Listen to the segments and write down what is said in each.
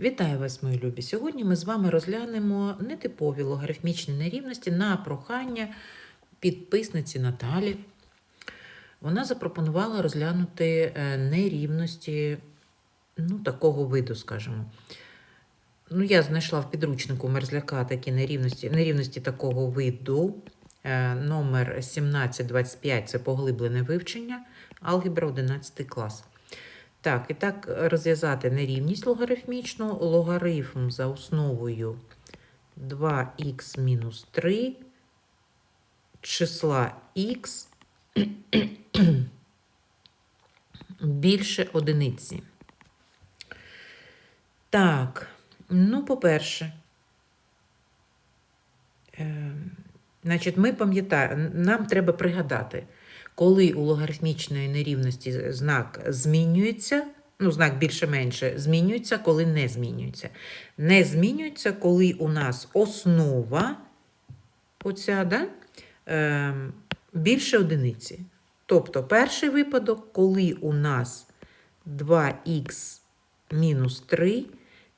Вітаю вас, мої любі! Сьогодні ми з вами розглянемо нетипові логарифмічні нерівності на прохання підписниці Наталі. Вона запропонувала розглянути е, нерівності ну, такого виду, скажімо. Ну, я знайшла в підручнику мерзляка такі нерівності, нерівності такого виду. Е, Номер 1725 це поглиблене вивчення, алгебра 11 клас. Так, і так розв'язати нерівність логарифмічну. Логарифм за основою 2х мінус 3 числа х більше одиниці. Так, ну, по-перше, е, значить, ми пам'ятаємо, нам треба пригадати, коли у логарифмічної нерівності знак змінюється, ну, знак більше-менше змінюється, коли не змінюється. Не змінюється, коли у нас основа, оця, да, е, більше одиниці. Тобто перший випадок, коли у нас 2х мінус 3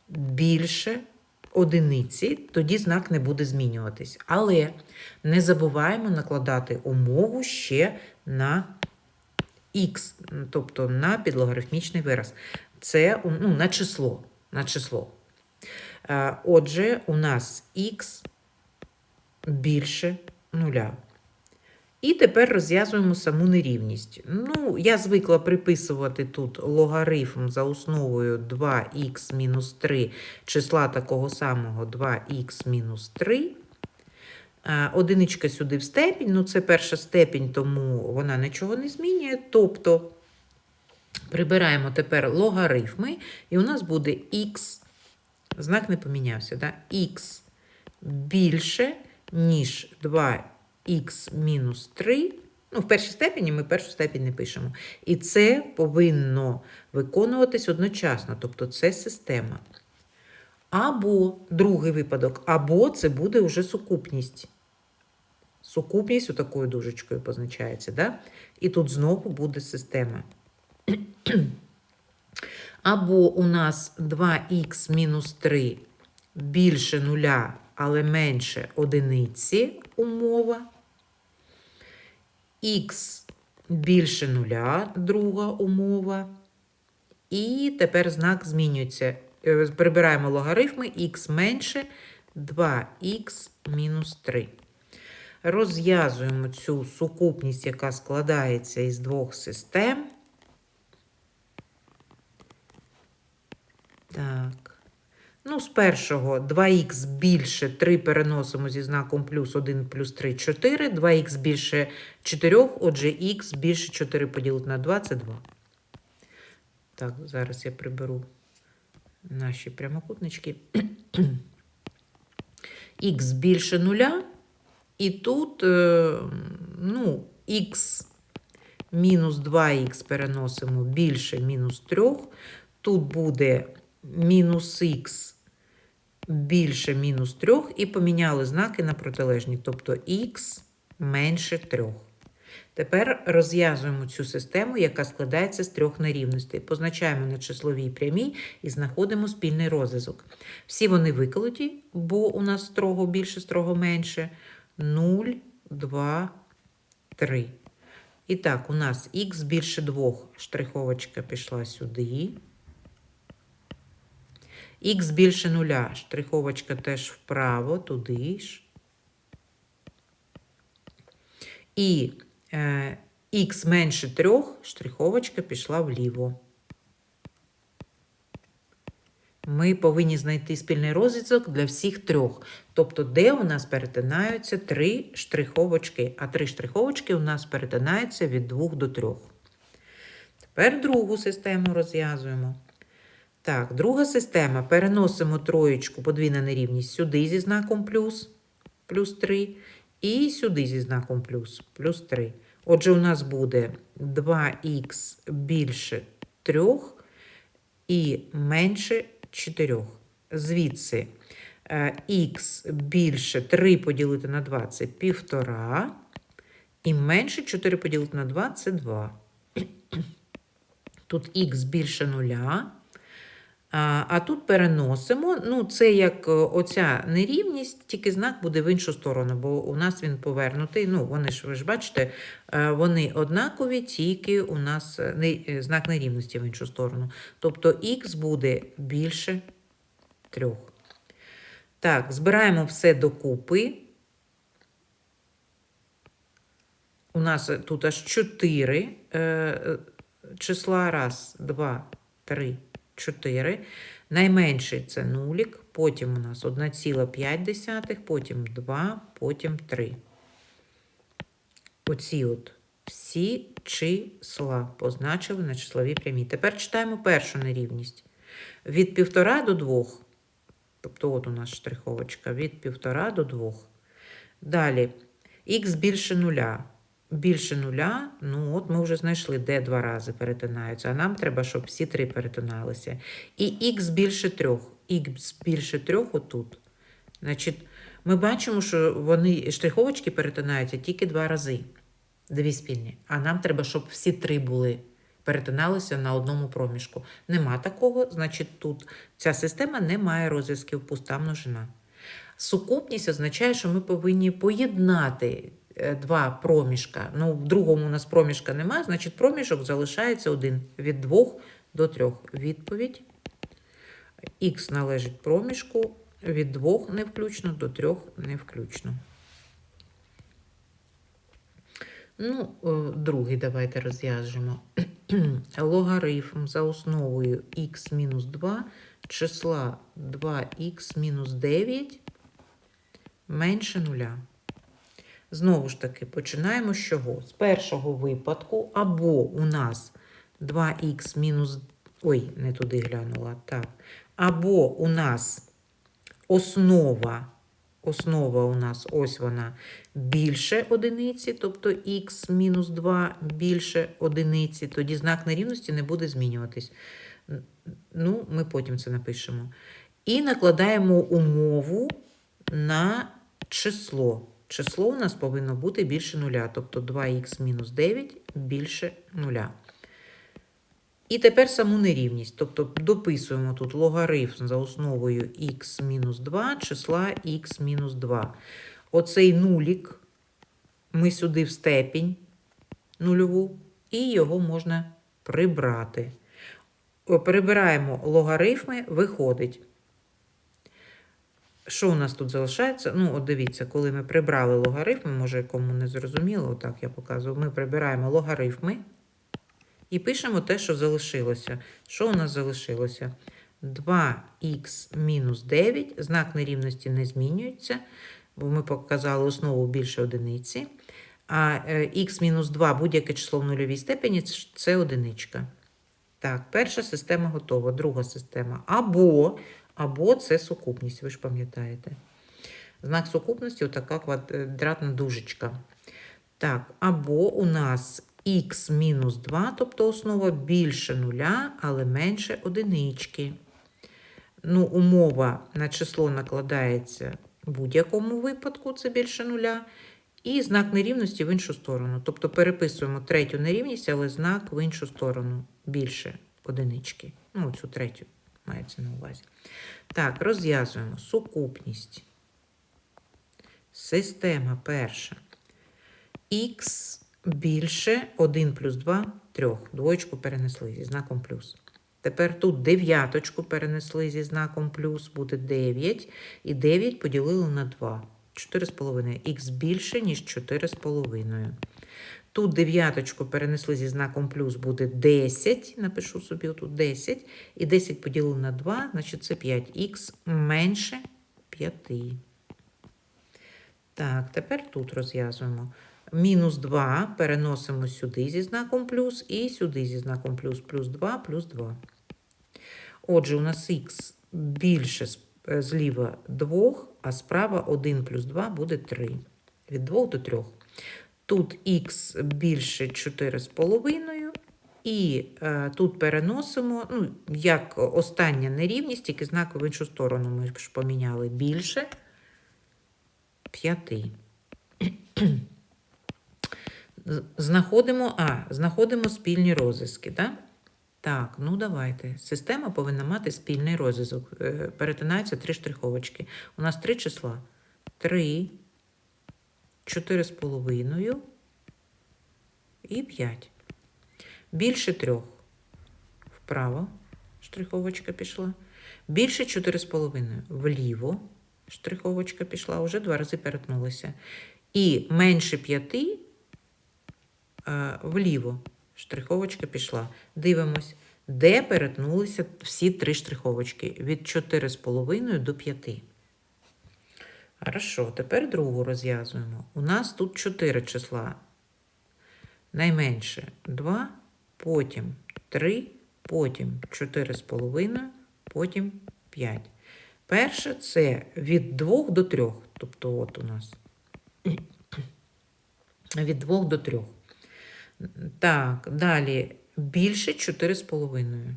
більше одиниці, тоді знак не буде змінюватись. Але не забуваємо накладати умову ще на х, тобто на підлогарифмічний вираз. Це ну, на число. На число. Е, Отже, у нас х більше нуля. І тепер розв'язуємо саму нерівність. Ну, я звикла приписувати тут логарифм за основою 2х мінус 3 числа такого самого 2х мінус 3. Е, Одиничка сюди в степінь, ну це перша степінь, тому вона нічого не змінює. Тобто прибираємо тепер логарифми, і у нас буде х, знак не помінявся, да? х більше, ніж 2х мінус 3. Ну, в першій степені ми першу степінь не пишемо. І це повинно виконуватись одночасно, тобто це система. Або другий випадок, або це буде вже сукупність. Сукупність отакою дужечкою позначається. Да? І тут знову буде система. Або у нас 2х мінус 3 більше нуля, але менше одиниці умова. Х більше нуля, друга умова. І тепер знак змінюється. Е, Прибираємо логарифми х менше 2х мінус 3. Розв'язуємо цю сукупність, яка складається із двох систем. Ну, з першого 2х більше 3 переносимо зі знаком плюс 1 плюс 3 4. 2х більше 4, отже, х більше 4 поділити на 2 це 2. Так, зараз я приберу наші прямокутнички. х більше 0. І тут, е, ну, х мінус 2х переносимо більше мінус 3. Тут буде мінус х більше мінус 3 і поміняли знаки на протилежні, тобто х менше 3. Тепер розв'язуємо цю систему, яка складається з трьох нерівностей. Позначаємо на числовій прямій і знаходимо спільний розв'язок. Всі вони виколоті, бо у нас строго більше, строго менше. 0, 2, 3. І так, у нас х більше 2, штриховочка пішла сюди. Х більше нуля, штриховочка теж вправо, туди ж. І е, х менше 3, штриховочка пішла вліво. Ми повинні знайти спільний розв'язок для всіх трьох. Тобто, де у нас перетинаються три штриховочки, а три штриховочки у нас перетинаються від 2 до 3. Тепер другу систему розв'язуємо. Так, друга система. Переносимо троєчку, подвійна нерівність сюди зі знаком плюс, плюс 3, і сюди зі знаком плюс, плюс 3. Отже, у нас буде 2х більше 3 і менше 4. Звідси х більше 3 поділити на 2 це 1,5, і менше 4 поділити на 2 це 2. Тут х більше 0, А, тут переносимо. Ну, це як е, оця нерівність, тільки знак буде в іншу сторону, бо у нас він повернутий. Ну, вони ж ви ж бачите, е, вони однакові, тільки у нас е, знак нерівності в іншу сторону. Тобто х буде більше трьох. Так, збираємо все докупи. У нас тут аж 4 е, е, числа. Раз, два, три, чотири. Найменший це нулік, потім у нас 1,5, потім 2, потім 3. Оці от всі числа позначили на числовій прямій. Тепер читаємо першу нерівність. Від 1,5 до 2. Тобто от у нас штриховочка від 1,5 до 2. Далі х більше нуля. Більше нуля, ну от ми вже знайшли, де два рази перетинаються. А нам треба, щоб всі три перетиналися. І х більше трьох. Х більше трьох отут. Значить, ми бачимо, що вони штриховочки перетинаються тільки два рази. Дві спільні. А нам треба, щоб всі три були, перетиналися на одному проміжку. Нема такого, значить, тут ця система не має розв'язків пуста множина. Сукупність означає, що ми повинні поєднати два проміжка. Ну, в другому у нас проміжка немає, значить проміжок залишається один від двох до трьох. Відповідь. Х належить проміжку від двох не включно до трьох не включно. Ну, е, другий давайте розв'яжемо. Логарифм за основою мінус 2 числа 2х мінус 9 менше нуля. Знову ж таки, починаємо з чого? З першого випадку, або у нас 2х мінус. Ой, не туди глянула. Так. Або у нас основа. Основа у нас ось вона більше одиниці, тобто х мінус 2 більше одиниці, тоді знак нерівності не буде змінюватись. Ну, ми потім це напишемо. І накладаємо умову на число. Число у нас повинно бути більше нуля, тобто 2х мінус 9 більше нуля. І тепер саму нерівність. Тобто дописуємо тут логарифм за основою х мінус 2 числа х мінус 2. Оцей нулік ми сюди в степінь нульову, і його можна прибрати. Прибираємо логарифми, виходить. Що у нас тут залишається? Ну, от дивіться, коли ми прибрали логарифми, може кому не зрозуміло, отак я показую. Ми прибираємо логарифми і пишемо те, що залишилося. Що у нас залишилося? 2х мінус 9, знак нерівності не змінюється, бо ми показали основу більше одиниці. А х мінус 2 будь-яке число в нульовій степені це одиничка. Так, перша система готова, друга система. Або, або це сукупність, ви ж пам'ятаєте. Знак сукупності отака квадратна дужечка. Так, або у нас х мінус 2, тобто основа більше нуля, але менше одинички. Ну, умова на число накладається в будь-якому випадку, це більше нуля. І знак нерівності в іншу сторону. Тобто переписуємо третю нерівність, але знак в іншу сторону більше одинички. Ну, цю третю мається на увазі. Так, розв'язуємо сукупність. Система перша. Х більше 1 плюс 2 3. Двоєчку перенесли зі знаком плюс. Тепер тут дев'яточку перенесли зі знаком плюс, буде 9. І 9 поділили на 2. 4,5. Х більше, ніж 4,5. Тут дев'яточку перенесли зі знаком плюс, буде 10. Напишу собі тут 10. І 10 поділили на 2, значить це 5х менше 5. Так, тепер тут розв'язуємо. Мінус 2 переносимо сюди зі знаком плюс і сюди зі знаком плюс, плюс 2, плюс 2. Отже, у нас х більше е, зліва 2, а справа 1 плюс 2 буде 3. Від 2 до 3. Тут х більше 4,5. І е, тут переносимо, ну, як остання нерівність, тільки знак в іншу сторону ми ж поміняли більше 5. Знаходимо, а, знаходимо спільні розв'язки, так? Так, ну давайте. Система повинна мати спільний розв'язок. Е, Перетинаються три штриховочки. У нас три числа. Три, чотири з половиною і п'ять. Більше трьох. Вправо штриховочка пішла. Більше чотири з половиною. Вліво штриховочка пішла, уже два рази перетнулися. І менше п'яти е, вліво штриховочка пішла. Дивимось, де перетнулися всі три штриховочки від 4,5 до 5. Хорошо, тепер другу розв'язуємо. У нас тут 4 числа. Найменше 2, потім 3, потім 4,5, потім 5. Перше це від 2 до 3. Тобто от у нас від 2 до 3. Так, далі більше 4,5.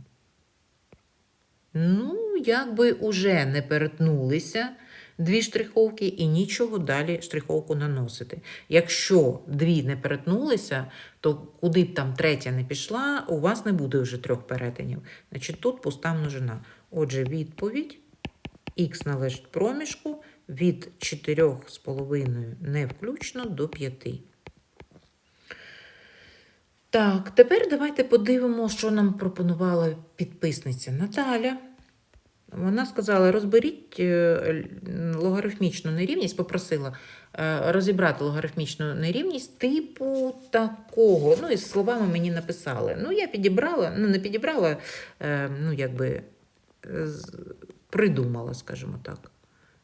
Ну, якби уже не перетнулися дві штриховки і нічого далі штриховку наносити. Якщо дві не перетнулися, то куди б там третя не пішла, у вас не буде вже трьох перетинів. Значить, тут пуста множина. Отже, відповідь х належить проміжку від 4,5 не включно до 5. Так, тепер давайте подивимося, що нам пропонувала підписниця Наталя. Вона сказала: розберіть е, логарифмічну нерівність, попросила е, розібрати логарифмічну нерівність типу такого. Ну, і словами мені написали. Ну, я підібрала, ну, не підібрала, е, ну, якби придумала, скажімо так.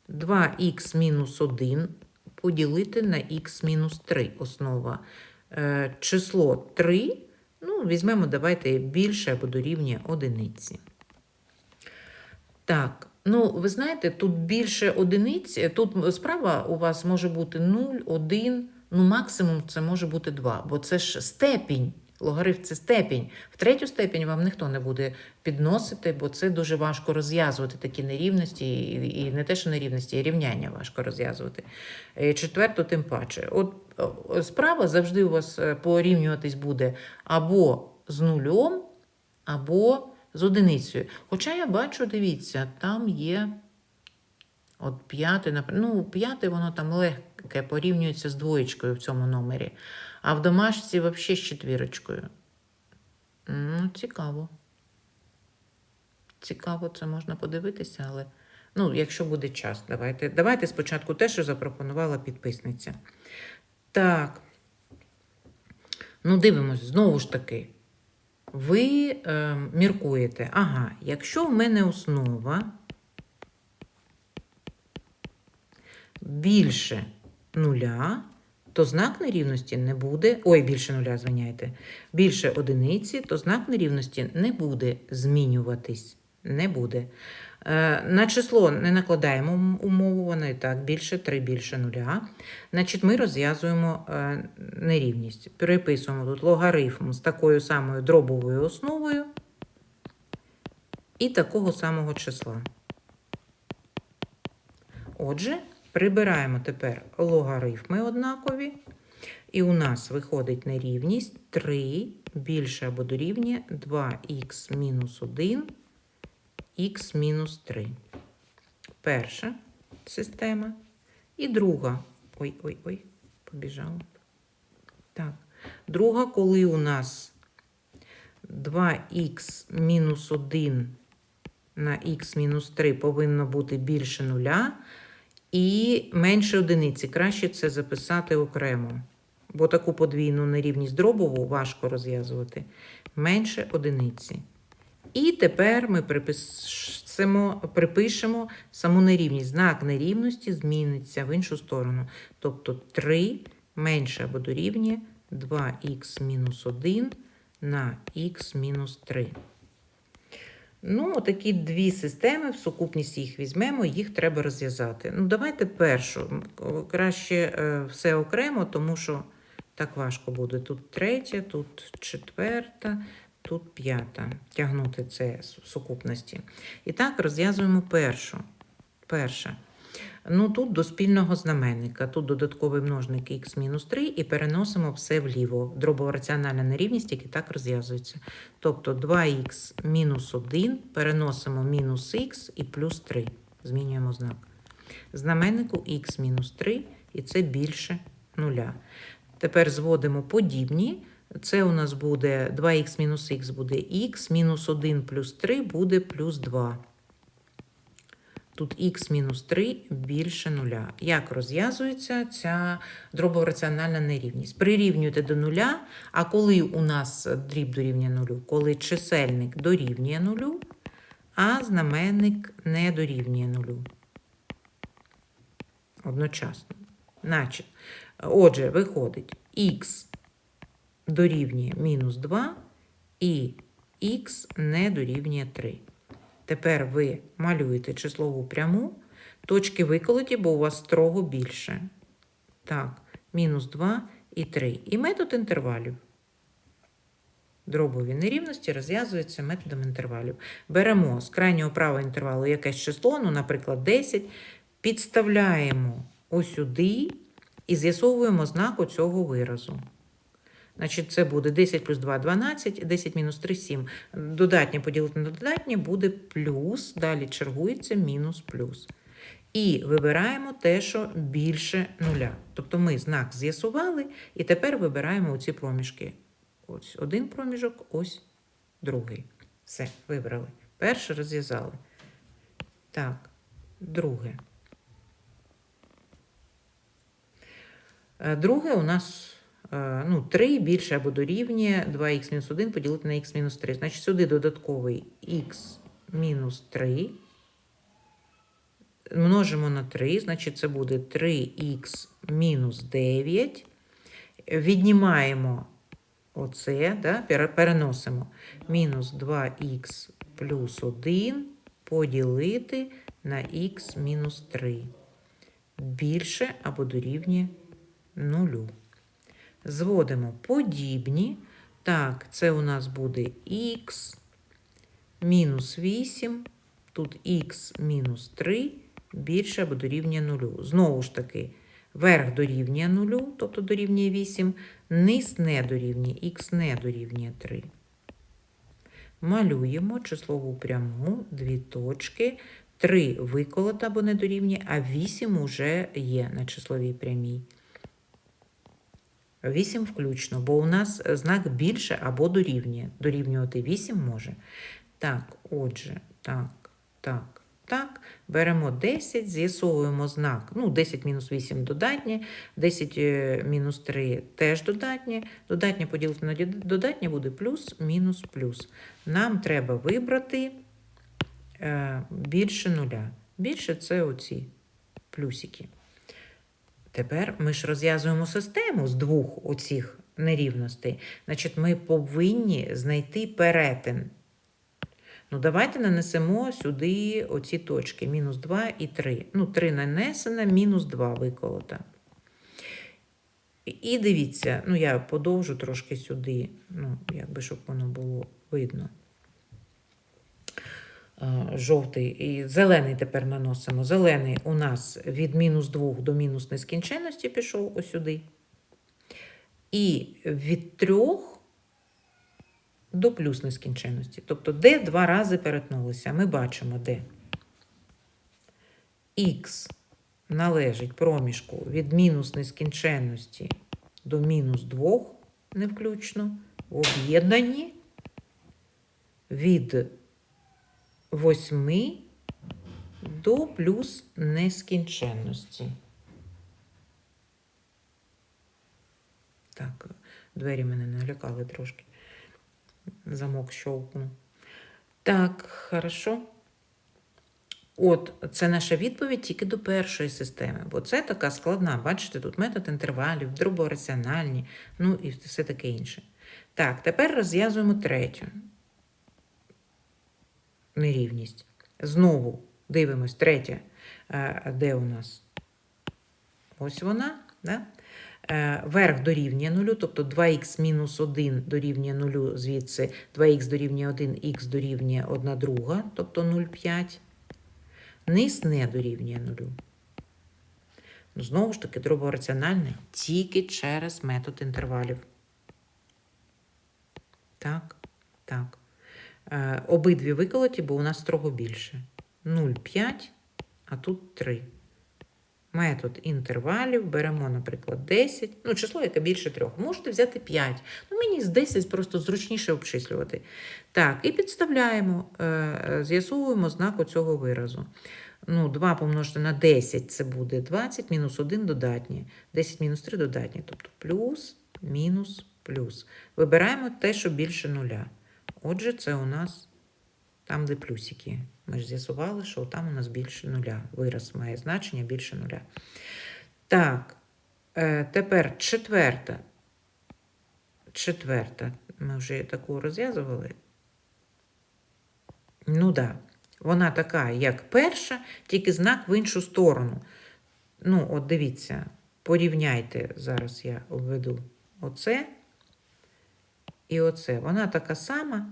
2х мінус 1 поділити на х мінус 3 основа. Е, число 3, ну, візьмемо, давайте більше або дорівнює одиниці. Так, ну ви знаєте, тут більше одиниць, тут справа у вас може бути 0, 1, ну максимум це може бути 2, бо це ж степінь. Логарифм це степінь. В третю степінь вам ніхто не буде підносити, бо це дуже важко розв'язувати такі нерівності, і, і не те, що нерівності, і рівняння важко розв'язувати. Е, Четверту, тим паче. От справа завжди у вас е, порівнюватись буде або з нульом, або з одиницею. Хоча я бачу, дивіться, там є от п'яте, ну, п'яте воно там легке порівнюється з двоєчкою в цьому номері. А в домашці взагалі з четвірочкою. Ну, цікаво. Цікаво, це можна подивитися, але ну, якщо буде час, давайте. Давайте спочатку те, що запропонувала підписниця. Так. Ну, дивимось, знову ж таки. Ви е, міркуєте, ага, якщо в мене основа більше нуля, то знак нерівності не буде. Ой, більше нуля, звиняйте. Більше одиниці, то знак нерівності не буде змінюватись. Не буде. Е, на число не накладаємо умову, воно і так більше 3 більше нуля. Значить, ми розв'язуємо е, нерівність. Переписуємо тут логарифм з такою самою дробовою основою і такого самого числа. Отже, прибираємо тепер логарифми однакові. І у нас виходить нерівність 3 більше або дорівнює 2х мінус 1 х мінус 3. Перша система. І друга. Ой, ой, ой, побіжала. Так. Друга, коли у нас 2х мінус 1 на х мінус 3 повинно бути більше нуля і менше одиниці. Краще це записати окремо. Бо таку подвійну нерівність дробову важко розв'язувати. Менше одиниці. І тепер ми приписимо, припишемо саму нерівність. Знак нерівності зміниться в іншу сторону. Тобто 3 менше або дорівнює 2х мінус 1 на х мінус 3. Ну, такі дві системи, в сукупність їх візьмемо, їх треба розв'язати. Ну, давайте першу. Краще е, все окремо, тому що так важко буде. Тут третя, тут четверта, тут п'ята. Тягнути це з сукупності. І так, розв'язуємо першу. Перша. Ну, тут до спільного знаменника. Тут додатковий множник х мінус 3 і переносимо все вліво. Дробово-раціональна нерівність, які так розв'язується. Тобто 2х мінус 1 переносимо мінус х і плюс 3. Змінюємо знак. Знаменнику мінус 3 і це більше нуля. Тепер зводимо подібні. Це у нас буде 2х мінус х буде х, мінус 1 плюс 3 буде плюс 2. Тут мінус 3 більше нуля. Як розв'язується ця дробораціональна нерівність? Прирівнюєте до нуля, а коли у нас дріб дорівнює нулю? Коли чисельник дорівнює нулю, а знаменник не дорівнює нулю. Одночасно. Значить, отже, виходить х дорівнює мінус 2 і х не дорівнює 3. Тепер ви малюєте числову пряму, точки виколоті, бо у вас строго більше. Так, мінус 2 і 3. І метод інтервалів. Дробові нерівності розв'язуються методом інтервалів. Беремо з крайнього правого інтервалу якесь число, ну, наприклад, 10, підставляємо ось сюди і з'ясовуємо знак цього виразу. Значить, це буде 10 плюс 2 – 12, 10 мінус 3 – 7. Додатнє поділити на додатнє буде плюс, далі чергується мінус плюс. І вибираємо те, що більше нуля. Тобто ми знак з'ясували, і тепер вибираємо оці проміжки. Ось один проміжок, ось другий. Все, вибрали. Перше розв'язали. Так, друге. Е, Друге у нас ну, 3 більше або дорівнює 2х мінус 1 поділити на х мінус 3. Значить, сюди додатковий х-3. Множимо на 3, значить, це буде 3х мінус 9. Віднімаємо оце, да, переносимо мінус 2х плюс 1 поділити на х мінус 3. Більше або дорівнює нулю. Зводимо подібні. Так, це у нас буде х мінус 8, тут х мінус 3 більше або дорівнює нулю. Знову ж таки, верх дорівнює нулю, тобто дорівнює 8, низ не дорівнює, х не дорівнює 3. Малюємо числову пряму, дві точки. 3 виколота або не дорівнює, а 8 уже є на числовій прямій. 8 включно, бо у нас знак більше або дорівнює. Дорівнювати 8 може. Так, отже, так, так, так. Беремо 10, з'ясовуємо знак. Ну, 10 мінус 8 додатнє, 10 е, мінус 3 теж додатнє. Додатнє поділити на додатнє буде плюс, мінус, плюс. Нам треба вибрати е, більше нуля. Більше це оці плюсики. Тепер ми ж розв'язуємо систему з двох оцих нерівностей. Значить, ми повинні знайти перетин. Ну, давайте нанесемо сюди оці точки: мінус 2 і 3. Ну, 3 нанесено, мінус 2 виколота. І- дивіться, ну я подовжу трошки сюди, ну, якби щоб воно було видно. Е, Жовтий і зелений тепер наносимо. Зелений у нас від мінус 2 до мінус нескінченності пішов ось сюди. І від 3 до плюс нескінченності. Тобто, де два рази перетнулися. Ми бачимо, де х належить проміжку від мінус нескінченності до мінус 2, не включно, в об'єднанні від 8 до плюс нескінченності. Так, двері мене налякали трошки. Замок щовкнув. Так, хорошо. От, це наша відповідь тільки до першої системи, бо це така складна. Бачите, тут метод інтервалів, дробораціональні, ну і все таке інше. Так, тепер розв'язуємо третю нерівність. Знову дивимось, третя. Е, Де у нас? Ось вона. Да? Е, Верх дорівнює нулю, тобто 2х мінус 1 дорівнює нулю, звідси 2х дорівнює 1, х дорівнює 1 друга, тобто 0,5. Низ не дорівнює нулю. Ну, Знову ж таки, дробораціональне тільки через метод інтервалів. Так, так. Е, обидві виколоті, бо у нас строго більше. 0,5, а тут 3. Метод інтервалів беремо, наприклад, 10, ну, число, яке більше 3. Можете взяти 5. Ну, мені з 10 просто зручніше обчислювати. Так, і підставляємо, е, е, з'ясовуємо знак оцього виразу. Ну, 2 помножити на 10 це буде 20, мінус 1 додатні. 10 мінус 3 додатні. Тобто плюс, мінус, плюс. Вибираємо те, що більше нуля. Отже, це у нас там, де плюсики. Ми ж з'ясували, що там у нас більше нуля. Вираз має значення більше нуля. Так, е, тепер четверта. Четверта. Ми вже таку розв'язували. Ну так. Да. Вона така, як перша, тільки знак в іншу сторону. Ну, от дивіться, порівняйте, зараз я обведу оце і оце. Вона така сама,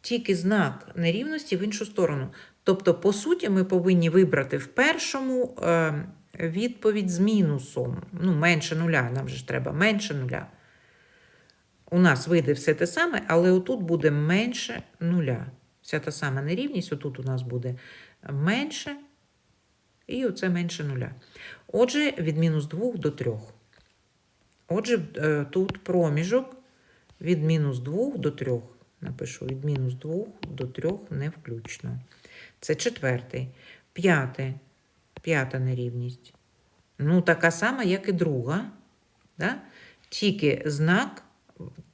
тільки знак нерівності в іншу сторону. Тобто, по суті, ми повинні вибрати в першому е, відповідь з мінусом. Ну, менше нуля, нам же ж треба менше нуля. У нас вийде все те саме, але отут буде менше нуля. Вся та сама нерівність, отут у нас буде менше, і оце менше нуля. Отже, від мінус 2 до 3. Отже, е, тут проміжок від мінус 2 до 3. Напишу від мінус 2 до 3 не включно. Це четвертий. П'яте. П'ята нерівність. Ну, така сама, як і друга. Да? Тільки знак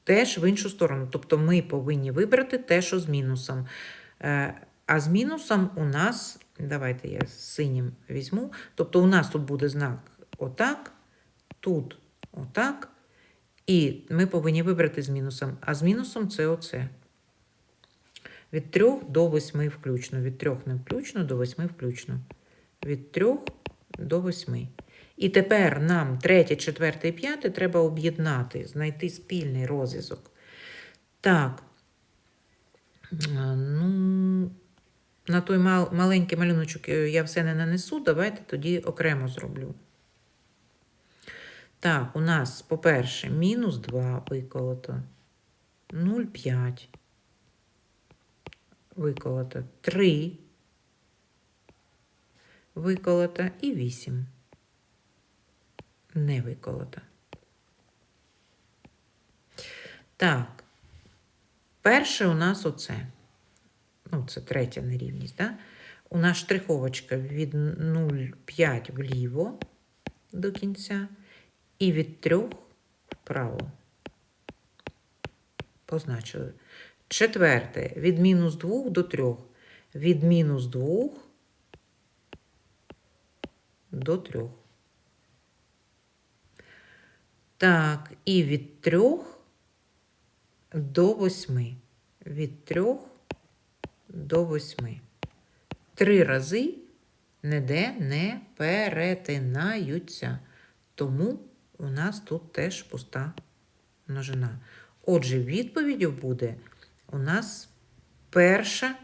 теж в іншу сторону. Тобто ми повинні вибрати те, що з мінусом. Е, А з мінусом у нас, давайте я з синім візьму. Тобто у нас тут буде знак отак, тут отак. І ми повинні вибрати з мінусом. А з мінусом це оце. Від 3 до 8 включно. Від 3 не включно до 8 включно. Від 3 до 8. І тепер нам третє, четверте і п'яте треба об'єднати, знайти спільний розв'язок. Так. Ну, на той маленький малюночок е, я все не нанесу. Давайте тоді окремо зроблю. Так, у нас, по-перше, мінус 2 виколото. 0,5. Виколото. 3. Виколото і 8 не виколота. Так, перше у нас оце. Ну, це третя нерівність. Да? У нас штриховочка від 0,5 вліво до кінця і від 3 вправо. Позначили. Четверте, від мінус 2 до 3. Від мінус 2 до 3. Так, і від 3 до 8. Від 3 до 8. Три рази ніде не перетинаються. Тому у нас тут теж пуста множина. Отже, відповіддю буде у нас перша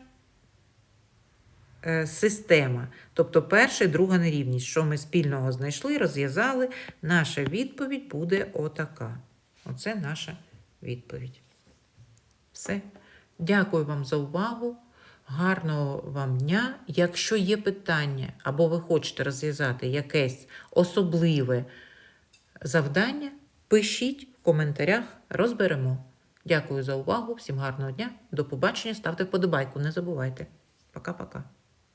е, система. Тобто перша і друга нерівність. Що ми спільного знайшли, розв'язали, наша відповідь буде отака. Оце наша відповідь. Все. Дякую вам за увагу. Гарного вам дня. Якщо є питання, або ви хочете розв'язати якесь особливе завдання, пишіть в коментарях, розберемо. Дякую за увагу, всім гарного дня, до побачення, ставте вподобайку, не забувайте. Пока-пока.